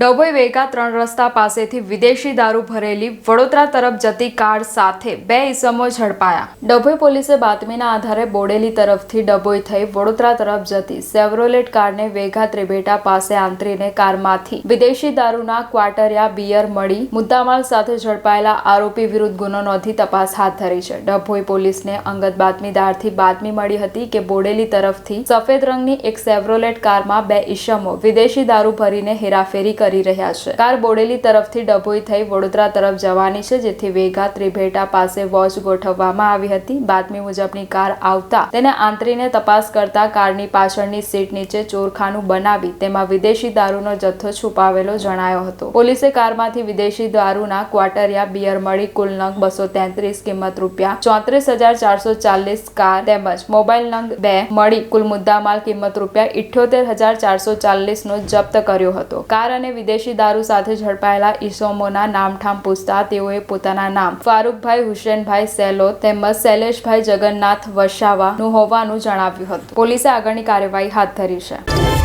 ડભોઈ વેગા ત્રણ રસ્તા પાસેથી વિદેશી દારૂ ભરેલી વડોદરા તરફ જતી કાર સાથે બે ઈસમો ઝડપાયા. ડભોઈ પોલીસે બાતમીના આધારે બોડેલી તરફથી ડભોઈ થઈ વડોદરા તરફ જતી સેવરોલેટ કારને વેગા ત્રિભેટા પાસે આંતરીને કારમાંથી વિદેશી દારૂના ક્વાટરિયા બિયર, મળી, મુદ્દામાલ સાથે ઝડપાયેલા આરોપી વિરુદ્ધ ગુનો નોંધી તપાસ હાથ ધરી છે. ડભોઈ પોલીસને અંગત બાતમીદારથી બાતમી મળી હતી કે બોડેલી તરફથી સફેદ રંગની એક સેવરોલેટ કારમાં બે ઈસમો વિદેશી દારૂ ભરીને હેરાફેરી કરી રહ્યા છે. કાર બોડેલી તરફથી ડભોઈ થઈ વડોદરા તરફ જવાની છે, જેથી વેગા ત્રિભેટા પાસે વોચ ગોઠવવામાં આવી હતી. બાતમી મુજબની કાર આવતા તેને આંતરીને તપાસ કરતા કારની પાછળની સીટ નીચે ચોરખાનું બનાવી તેમાં વિદેશી દારૂનો જથ્થો છુપાવેલો જણાયો હતો. પોલીસે કારમાંથી વિદેશી દારૂના ક્વાટરિયા બિયર મળી કુલ નંગ બસો તેત્રીસ કિંમત રૂપિયા ચોત્રીસ હજાર ચારસો ચાલીસ કાર તેમજ મોબાઈલ નંગ બે મળી કુલ મુદ્દામાલ કિંમત રૂપિયા ઇઠ્યોતેર હજાર ચારસો ચાલીસ નો જપ્ત કર્યો હતો. કાર અને વિદેશી દારૂ સાથે ઝડપાયેલા ઈસમોના નામઠામ પૂછતા તેઓએ પોતાના નામ ફારૂકભાઈ હુસેનભાઈ સેલો તેમજ શૈલેષભાઈ જગન્નાથ વસાવા નું હોવાનું જણાવ્યું હતું. પોલીસે આગળની કાર્યવાહી હાથ ધરી છે.